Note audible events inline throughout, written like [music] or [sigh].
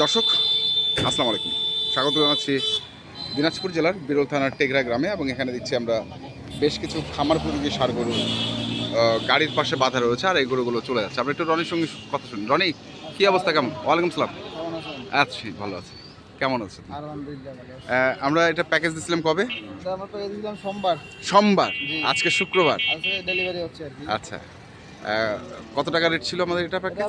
দর্শক আসসালামু আলাইকুম স্বাগত জানাচ্ছি দিনাজপুর জেলার বিরল থানার টেগরা গ্রামে এবং এখানে দিচ্ছি আমরা বেশ কিছু খামার উপযোগী সার গরু গাড়ির পাশে বাধা রয়েছে আর এই গরুগুলো চলে যাচ্ছে। আমরা একটু রনির সঙ্গে কথা শুনি রনি কী অবস্থা কেমন? ওয়ালাইকুম সালাম? আছি ভালো আছি। কেমন আছেন? আমরা এটা প্যাকেজ দিছিলাম কবে? সোমবার। সোমবার। আজকে শুক্রবার। ডেলিভারি হচ্ছে আচ্ছা। কত টাকা রেট ছিল আমাদের এটা প্যাকেজ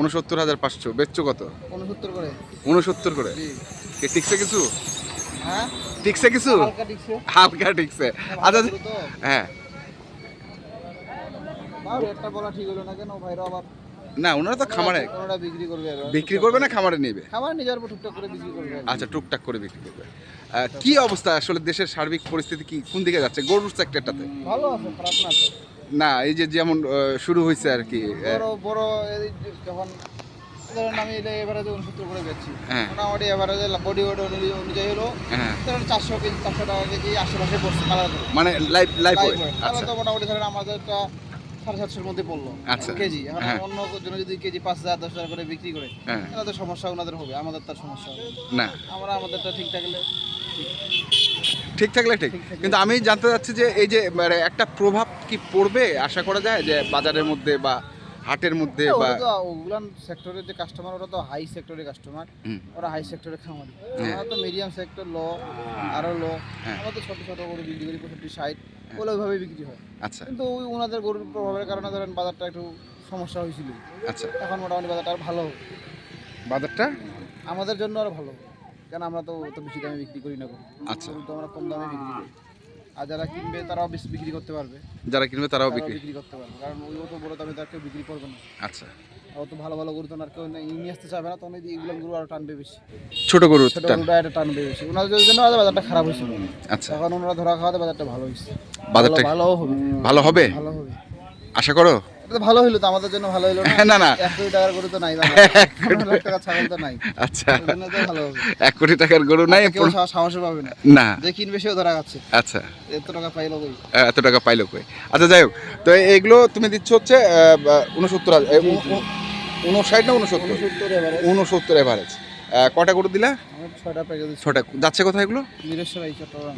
উনসত্তর হাজার পাঁচশো। বেচছো কত? উনসত্তর করে। উনসত্তর করে? টিকছে কিছু? হ্যাঁ? টিকছে কিছু? হালকা টিকছে। আচ্ছা হ্যাঁ। বলা ঠিক হলো না কেন? ভাইরা আবার না ওনারা তো খামারে। বিক্রি করবে বিক্রি করবে না খামারে নেবে? খামার নিজের উপর টুকটাক করে বিক্রি করবে। কি। আচ্ছা টুকটাক করে বিক্রি করবে। কি অবস্থা? আসলে দেশের সার্বিক পরিস্থিতি কি কোন দিকে যাচ্ছে? গরুর সেক্টরটাতে ভালো আছে খারাপ না তো। না এই যে যেমন শুরু হয়েছে আর কি বড় বড় যখন ধরেন আমি এটা এভারেজে উনসত্তর করে বেচছি হ্যাঁ। মোটামুটি এভারেজে বডি ওয়েট অনুযায়ী হলো হ্যাঁ। ধরেন চারশো কেজি চারশো টাকা কেজি আশেপাশে পড়ছে মানে লাইফ লাইফ তাহলে আচ্ছা। তো মোটামুটি ধরেন আমাদেরটা সাড়ে সাতশোর মধ্যে পড়ল আচ্ছা। কেজি। এখন হ্যাঁ। অন্য জন্য যদি কেজি পাঁচ হাজার দশ হাজার করে বিক্রি করে তাহলে তো সমস্যা ওনাদের হবে আমাদের তার সমস্যা হবে না। আমরা আমাদেরটা ঠিক থাকলে ঠিক থাকলে ঠিক। কিন্তু আমি জানতে চাচ্ছি যে এই যে মানে একটা প্রভাব কি পড়বে আশা করা যায় যে বাজারের মধ্যে বা হাটের মধ্যে বা তো ওগুলান সেক্টরের যে কাস্টমার ওরা তো হাই সেক্টরের কাস্টমার ওরা হাই সেক্টরের খামারি। হ্যাঁ। আমরা তো মিডিয়াম সেক্টর লো আরও লো হ্যাঁ। আমরা তো ছোট ছোট করে বিক্রি করি পঁয়ষট্টি ষাট ওগুলো ওইভাবে বিক্রি হয়। আচ্ছা। কিন্তু ওই ওনাদের গরুর প্রভাবের কারণে ধরেন বাজারটা একটু সমস্যা হয়েছিল। আচ্ছা। এখন মোটামুটি বাজারটা আর ভালো। বাজারটা? আমাদের জন্য আর ভালো। কেন আমরা তো অত বেশি দামে বিক্রি করি না আচ্ছা। তো আমরা কম দামে বিক্রি করি। আর যারা কিনবে তারাও বেশি বিক্রি করতে পারবে। যারা কিনবে তারাও বিক্রি। বিক্রি করতে পারবে। কারণ ওই অত বড় দামে তো আর কেউ বিক্রি করবে না। আচ্ছা। অত ভালো ভালো গরু তো আর কেউ নিয়ে নিয়ে আসতে চাইবে না তখন এই এগুলো গরু আরও টানবে বেশি। ছোট গরু ছোট গরুটা এটা টানবে বেশি। ওনাদের জন্য আমাদের বাজারটা খারাপ হয়েছিল আচ্ছা। এখন ওনারা ধরা খাওয়াতে বাজারটা ভালো হয়েছে। বাজারটা ভালো হবে। ভালো হবে? ভালো হবে। আশা করো? ভালো হইল তো আমাদের জন্য ভালো হইল না? না এক কোটি টাকার গরু তো নাই [laughs] টাকা ছাগল তো নাই। আচ্ছা। ভালো এক কোটি টাকার গরু নাই কেউ পাবে না। না। যে কিনবে সেও ধরা আচ্ছা। এত টাকা পাইলো কই? এত টাকা পাইলো কই? আচ্ছা যাই হোক। তো এইগুলো তুমি দিচ্ছ হচ্ছে উনসত্তর উনষাট না উনসত্তর উনসত্তর এভারেজ কটা গরু দিলা? ছটা যাচ্ছে কোথায় এগুলো?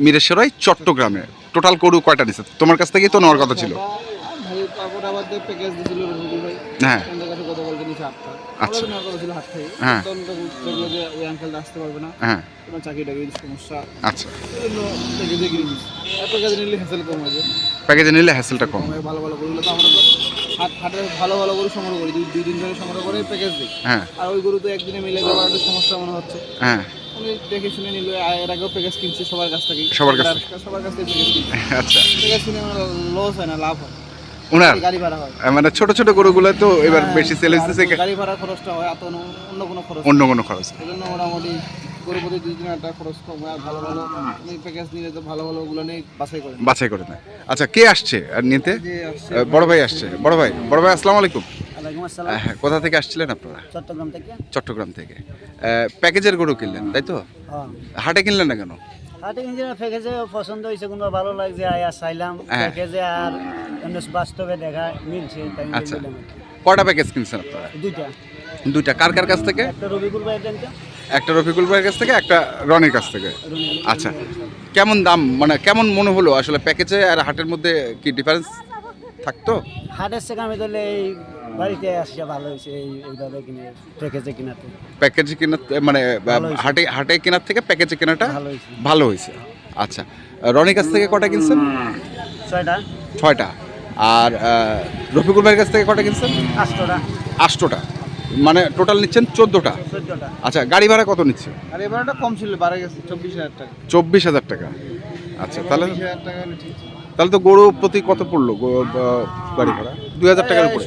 মিরেশ্বরাই চট্টগ্রামে। টোটাল গরু কয়টা দিচ্ছে তোমার কাছ থেকেই তো নেওয়ার কথা ছিল। তারপর আবার যে প্যাকেজ ভাই হ্যাঁ। আমাদের কাছে বলতে নিচে আটটা আচ্ছা। আমাদের নেওয়ার কথা থেকে। হ্যাঁ। তখন দেখল যে ওই আঙ্কেলটা আসতে পারবে না। হ্যাঁ। তোমার চাকরি টাকরির সমস্যা। আচ্ছা। প্যাকেজে আর প্যাকেজ নিলে হ্যাসেল কম হবে। প্যাকেজে নিলে হ্যাসেলটা কম। ভালো ভালো গরুগুলো তো আমরা হাট হাটে ভালো ভালো গরু সংগ্রহ করি। দুই দুই দিন ধরে সংগ্রহ করে প্যাকেজ দিই। হ্যাঁ। আর ওই গরু তো একদিনে মিলে যাওয়ার একটা সমস্যা মনে হচ্ছে। হ্যাঁ। উনি দেখে শুনে নিল এর আগেও প্যাকেজ কিনছে সবার কাছ থেকে সবার কাছ সবার কাছ থেকে প্যাকেজ কিনছে। আচ্ছা। প্যাকেজ কিনে লস হয় না লাভ হয়। ওনার গাড়ি ভাড়া হয়। মানে ছোট ছোট গরুগুলো তো এবার হ্যাঁ, বেশি সেল হচ্ছে গাড়ি ভাড়া খরচটা হয় এত অন্য- কোনো খরচ অন্য কোনো খরচ এই জন্য মোটামুটি গরু প্রতি দুই তিন হাজার খরচ কম হয় আর ভালো ভালো প্যাকেজ নিলে তো ভালো ভালো ওগুলো নিয়ে বাছাই করেন বাছাই করে নেয়। আচ্ছা কে আসছে আর নিতে? বড় ভাই আসছে। বড় ভাই বড় ভাই আসসালামু আলাইকুম। হ্যাঁ, কোথা থেকে আসছিলেন আপনারা? চট্টগ্রাম থেকে। চট্টগ্রাম থেকে। প্যাকেজের গরু কিনলেন তাই তো? হ্যাঁ। হাটে কিনলেন না কেন? প্যাকেজে পছন্দ হয়েছে কোনো ভালো লাগছে আয়া চাইলাম। প্যাকেজে আর বাস্তবে দেখা মিলছে তাই আচ্ছা। নিলাম কটা প্যাকেজ কিনছেন আপনারা? দুইটা। দুইটা। কার কার কাছ থেকে? একটা রবিকুল একটা রফিকুল ভাইয়ের কাছ থেকে একটা রনির কাছ থেকে। আচ্ছা। কেমন দাম মানে কেমন মনে হলো? আসলে প্যাকেজে আর হাটের মধ্যে কি ডিফারেন্স থাকতো? হাটের থেকে আমি ধরলে এই বাড়িতে আসছে ভালো হয়েছে এইভাবে কিনে প্যাকেজে কিনাতে। প্যাকেজে কেনার মানে হাটে হাটে কেনার থেকে প্যাকেজে কেনাটা ভালো হয়েছে। ভালো হয়েছে। আচ্ছা রনির কাছ থেকে কটা কিনছেন? ছয়টা। ছয়টা। আর রফিকুল ভাইয়ের কাছ থেকে কটা কিনছেন? আটটা আটশোটা। মানে টোটাল নিচ্ছেন চোদ্দোটা? আচ্ছা গাড়ি ভাড়া কত নিচ্ছে? আর এবারটা কম ছিল বাড়ে গেছে চব্বিশ হাজার টাকা। চব্বিশ হাজার টাকা। আচ্ছা তাহলে হাজার টাকা। তাহলে তো গরু প্রতি কত পড়ল গাড়ি ভাড়া? দুই হাজার টাকার উপরে।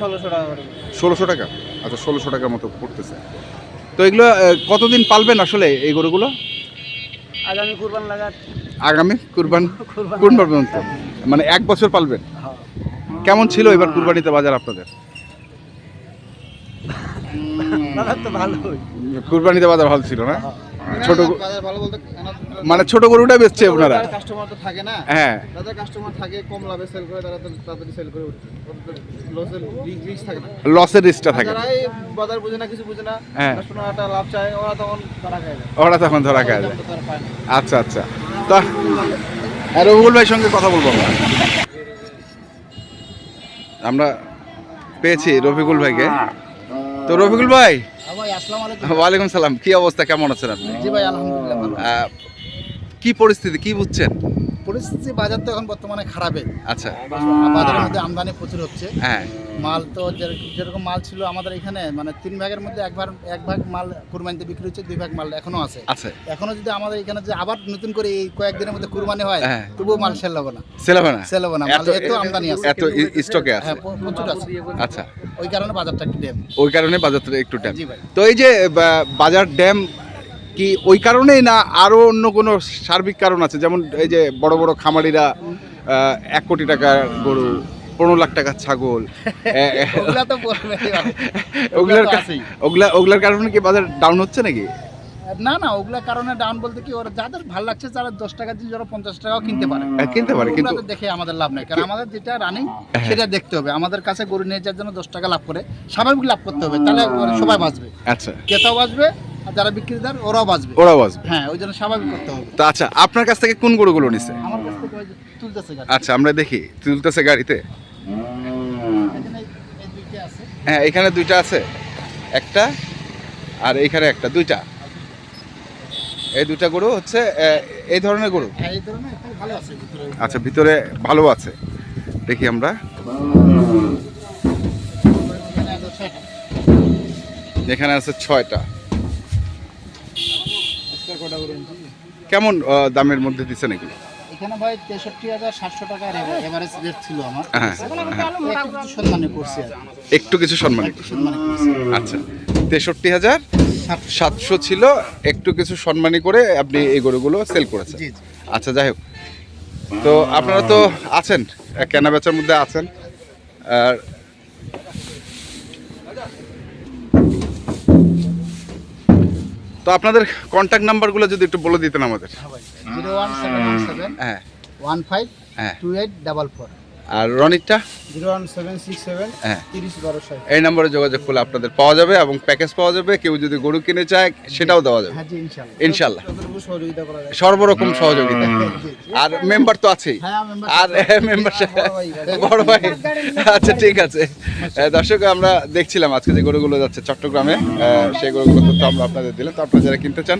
ষোলোশো টাকা আচ্ছা ষোলোশো টাকার মতো পড়তেছে। তো এগুলো কতদিন পালবেন আসলে এই গরুগুলো? আগামী কুরবান লাগা আগামী কুরবান? পর্যন্ত? মানে এক বছর পালবেন? হ্যাঁ। কেমন ছিল এবার কুরবানিতে বাজার আপনাদের? কুরবানিতে বাজার ভালো ছিল না? ছোট ভালো বলতে মানে ছোট গরুটা বেচছে আপনারা কাস্টমার তো থাকে না। হ্যাঁ। যাদের কাস্টমার থাকে কম লাভে সেল করে তারা তো তাড়াতাড়ি সেল করে লসের রিস্ক থাকে না। লসের রিস্কটা থাকে। এই বাজার বুঝে না কিছু বুঝে না হ্যাঁ। কাস্টমার একটা লাভ চায় ওরা তখন তারা খায় ওরা তখন ধরা খায় না। আচ্ছা আচ্ছা। তা আর রবিকুল ভাইয়ের সঙ্গে কথা বলব আমরা। আমরা পেয়েছি রফিকুল ভাইকে। তো রফিকুল ভাই আলাইকুম। ওয়ালাইকুম সালাম। কি অবস্থা? কেমন আছেন আপনি? জি ভাই আলহামদুলিল্লাহ কি পরিস্থিতি কি বুঝছেন? পরিস্থিতি বাজার তো এখন বর্তমানে খারাপে। আচ্ছা। বাজারের মধ্যে আমদানি প্রচুর হচ্ছে। হ্যাঁ। মাল তো যেরকম- মাল ছিল আমাদের এখানে মানে তিন ভাগের মধ্যে এক ভাগ এক ভাগ মাল কুরবানিতে বিক্রি হচ্ছে দুই ভাগ মাল এখনও আছে। আছে। এখনও যদি আমাদের এখানে যে আবার নতুন করে এই কয়েকদিনের মধ্যে কুরবানি হয় হ্যাঁ। তবুও মাল সেল হবে না। সেল হবে না। সেল হবে না মাল এত আমদানি আছে। এত স্টকে আছে। হ্যাঁ প্রচুর আছে। আচ্ছা। ওই কারণে বাজারটা একটু ড্যাম ওই কারণে বাজারটা একটু ড্যাম তো এই যে বাজার ড্যাম কি ওই কারণেই না আরও অন্য কোনো সার্বিক কারণ আছে? যেমন এই যে বড় বড় খামারিরা এক কোটি টাকার গরু পনেরো লাখ টাকার ছাগল [laughs] ওগুলার ওগুলা ওগুলার কারণে কি বাজার ডাউন হচ্ছে নাকি? না না ওগুলা কারণে ডাউন বলতে কি ওরা যাদের ভালো লাগছে তারা দশ টাকা দিয়ে যারা পঞ্চাশ টাকাও কিনতে পারে। হ্যাঁ, কিনতে পারে কিন্তু দেখে আমাদের লাভ নাই কারণ আমাদের যেটা রানিং সেটা দেখতে হবে। আমাদের কাছে গরু নিয়ে যাওয়ার জন্য দশ টাকা লাভ করে স্বাভাবিক লাভ করতে হবে তাহলে সবাই বাঁচবে। আচ্ছা। ক্রেতাও বাঁচবে যারা বিক্রিদার ওরাও বাঁচবে। ওরাও আসবে হ্যাঁ ওই জন্য স্বাভাবিক করতে হবে। তো আচ্ছা আপনার কাছ থেকে কোন গরুগুলো নিছে? আমার কাছ থেকে ওই যে তুলতেছে গাছ আচ্ছা আমরা দেখি। তুলতেছে গাড়িতে? এখানে এই দুইটা আছে। হ্যাঁ এখানে দুইটা আছে। একটা আর এইখানে একটা দুইটা। এই দুইটা গরু হচ্ছে আহ, এই ধরনের গরু? হ্যাঁ এই ধরনের একটা ভালো আছে ভিতরে আচ্ছা ভিতরে ভালো আছে। দেখি আমরা। এখানে আছে ছয়টা। এখানে আছে ছয়টা আজকের কটা করে এনেছি? কেমন দামের মধ্যে দিচ্ছে নাকি এখানে ভাই তেষট্টি হাজার সাতশো টাকার এভারেজ রেট ছিল আমার। হ্যাঁ একটু সম্মানে করছি একটু কিছু সম্মান একটু সম্মানে আচ্ছা তেষট্টি হাজার সাতশো। ছিল একটু কিছু সম্মানী করে আপনি এই গরুগুলো সেল করেছেন। আচ্ছা যাই হোক। তো আপনারা তো আছেন কেনা বেচার মধ্যে আছেন। আর তো আপনাদের কন্ট্যাক্ট নাম্বারগুলো যদি একটু বলে দিতেন আমাদের। হ্যাঁ ওয়ান ফাইভ হ্যাঁ। টু এইট ডাবল ফোর আর রনিকটা zero one seven six seven হ্যাঁ। তিরিশ বারো এই নম্বরে যোগাযোগ করলে আপনাদের পাওয়া যাবে এবং প্যাকেজ পাওয়া যাবে। কেউ যদি গরু কিনে চায় সেটাও দেওয়া যাবে। হ্যাঁ ইনশাল্লাহ। সর্বরকম সহযোগিতা। আর মেম্বার তো আছেই। হ্যাঁ আর মেম্বার [laughs] বড় ভাই। আচ্ছা ঠিক আছে। দর্শক আমরা দেখছিলাম আজকে যে গরুগুলো যাচ্ছে চট্টগ্রামে। সেই গরুগুলো তথ্য আমরা আপনাদের দিলাম। তো আপনারা যারা কিনতে চান